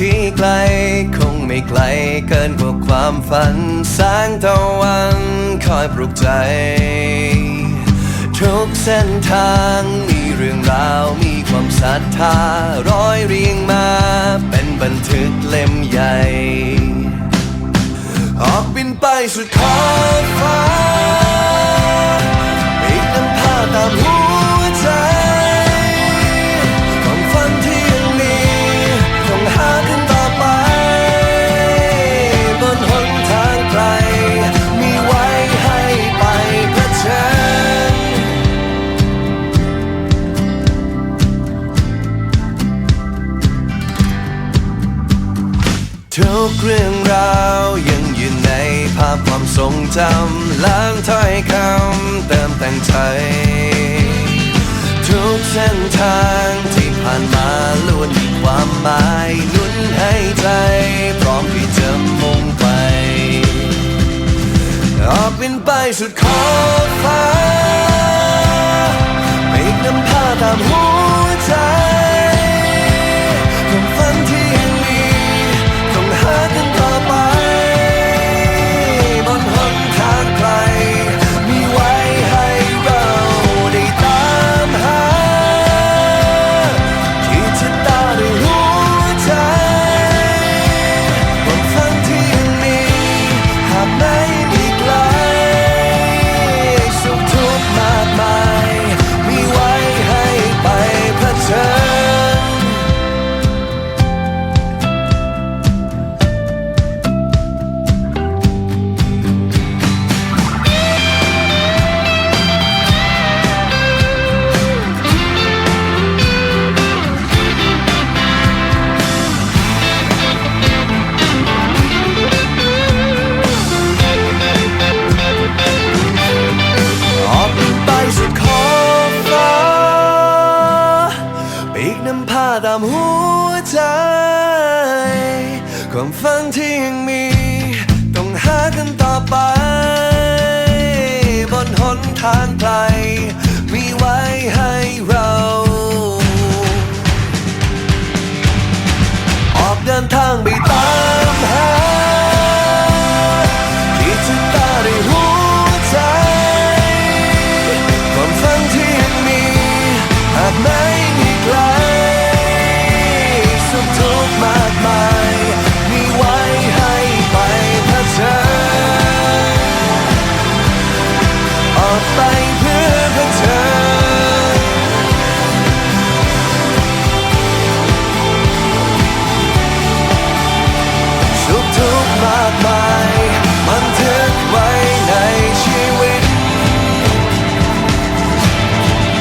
ที่ไกล คงไม่ไกลเกินกว่าความฝัน แสงตะวันคอยปลุกใจ ทุกเส้นทางมีเรื่องราวมีความศรัทธาร้อยเรียงมา เป็นบันทึกเล่มใหญ่ ออกบินไปสุดขอบฟ้า ทุกเรื่องราวยังอยู่ในภาพความทรงจำล้างถ้อยคำเติมแต่งใจทุกเส้นทางที่ผ่านมาล้วนมีความหมายนุ่นให้ใจพร้อมที่จะมุ่งไปออกบินไปสุดขอบฟ้า ตามหัวใจ ความฝันที่ยังมี ต้องหากันต่อไป บนหนทางไกลมีไว้ให้เราออกเดินทางไปตามหา ไ